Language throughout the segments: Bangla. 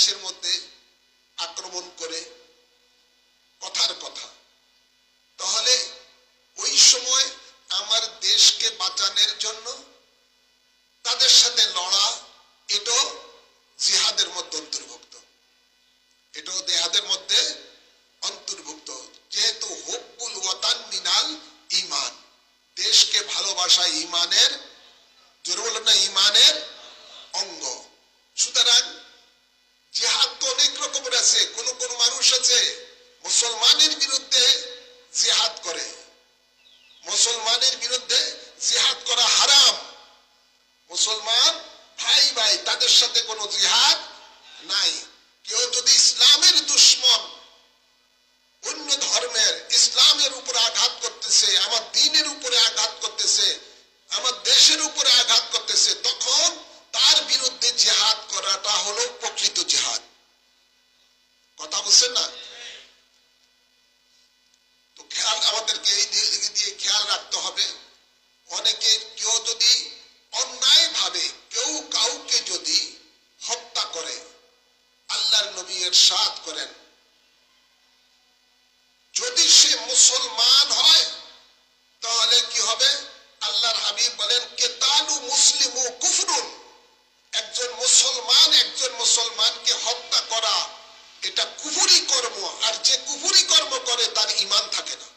দেশের মধ্যে আক্রমণ করে কথার কথা তাহলে ওই সময় আমার দেশকে বাঁচানোর জন্য তাদের সাথে লড়া এটাও জিহাদের মধ্যে অন্তর্ভুক্ত এটাও দেহাদের মধ্যে অন্তর্ভুক্ত যেহেতু হব্বুল ওয়াতান মিনাল ইমান দেশকে ভালোবাসা ইমানের জোরে বলুন না ইমানের অঙ্গ সুতরাং জিহাদ তো অনেক রকমের আছে কোন কোন মানুষ আছে মুসলমানের বিরুদ্ধে জিহাদ করে মুসলমানের বিরুদ্ধে জিহাদ করা হারাম মুসলমান ভাই ভাই সাথে কোনো জিহাদ নাই। কেউ যদি ইসলামের দুশ্মন অন্য ধর্মের ইসলামের উপরে আঘাত করতেছে, আমার দিনের উপরে আঘাত করতেছে, আমার দেশের উপরে আঘাত করতেছে, তখন তার বিরুদ্ধে জেহাদ করাটা হলো প্রকৃত জেহাদ। কথা বুঝছেন না? তো খেয়াল আমাদেরকে এই দিক দিয়ে খেয়াল রাখতে হবে অনেকে কেউ যদি অন্যায় ভাবে কেউ কাউকে যদি হত্যা করে আল্লাহর নবী এর সাথ করেন। যদি সে মুসলমান হয়, তাহলে কি হবে? আল্লাহর হাবিব বলেন, কেতালু মুসলিম কুফরুন। একজন মুসলমান একজন মুসলমানকে হত্যা করা, এটা কুফুরি কর্ম, আর যে কুফুরি কর্ম করে, তার ইমান থাকে না।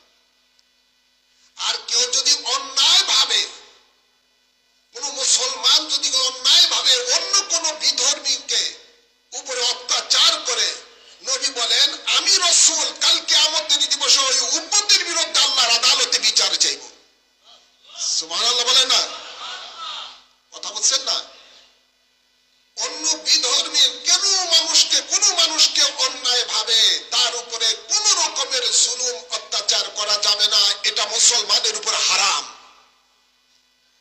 আর কেউ যদি অন্যায় ভাবে কোন মুসলমান যদি অন্যায় ভাবে অন্য কোন বিধর্মীকে উপরে অত্যাচার করে নবী বলেন আমি রসুল কালকে আমাদের দিবসে ওই উম্মতের বিরুদ্ধে আল্লাহর আদালতে বিচার চাইব সুবহানাল্লাহ বলেন না কথা বলছেন না অন্য বিধর্মীর কেন মানুষকে কোন মানুষকে অন্যায় ভাবে তার উপরে কোন রকমের জুলুম অত্যাচার করা যাবে না এটা মুসলমানের উপর হারাম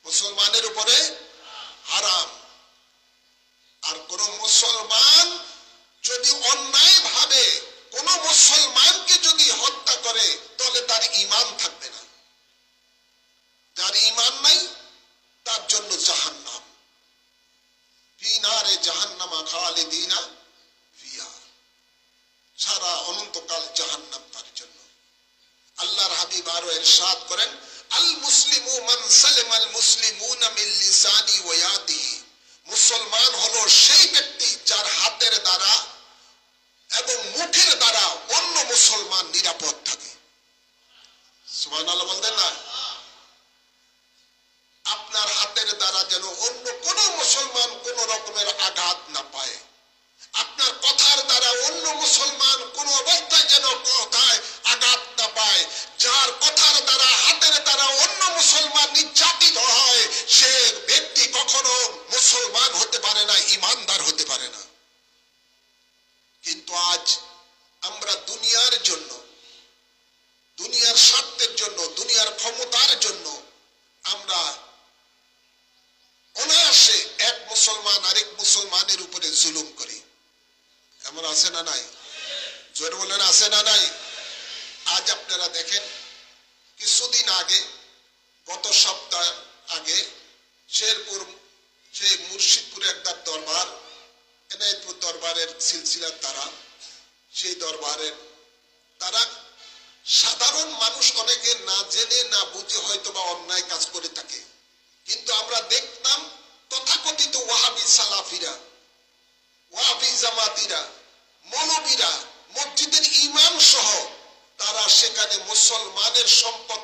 মুসলমানের উপরে হারাম আর কোন মুসলমান যদি অন্যায় ভাবে কোন মুসলমানকে যদি হত্যা করে তাহলে তার ইমান থাকবে না যার ইমান নাই তার জন্য জাহান্নাম ফিনারে জাহান্নামা খালিদিনা ফিয়া সারা অনন্তকাল জাহান্নাম তার জন্য ইরশাদ করেন, আল মান লিসানি মুসলমান হলো সেই ব্যক্তি যার হাতের দ্বারা এবং মুখের দ্বারা অন্য মুসলমান নিরাপদ থাকে। বলতেন না আপনার হাতের দ্বারা যেন অন্য কোন মুসলমান কোন রকমের আঘাত না পায় আপনার কথার দ্বারা অন্য মুসলমান কোন অবস্থায় যেন কথায় আঘাত না পায় যার কথার দ্বারা হাতের দ্বারা অন্য মুসলমান নির্যাতিত হয় সে ব্যক্তি কখনো মুসলমান হতে পারে না ইমানদার হতে পারে না কিন্তু আজ আমরা দুনিয়ার জন্য দুনিয়ার স্বার্থের জন্য দুনিয়ার ক্ষমতার জন্য আমরা অনায়াসে এক মুসলমান আরেক মুসলমানের উপরে জুলুম করি। এমন আছে না নাই? জোরে বলেন, আছে না নাই? আজ আপনারা দেখেন, কিছুদিন আগে, গত সপ্তাহ আগে, শেরপুর সেই মুর্শিদপুরে একটা দরবার, এনায়তপুর দরবারের সিলসিলার তারা, সেই দরবারের তারা সাধারণ মানুষ অনেকে না জেনে, না বুঝে হয়তো বা অন্যায় কাজ করে থাকে। কিন্তু আমরা দেখতাম তথাকথিত ওয়াহাবি সালাফিরা, ওয়াহাবি জামাতিরা, মৌলবীরা, মসজিদের ইমাম সহ তারা সেখানে মুসলমানের সম্পদ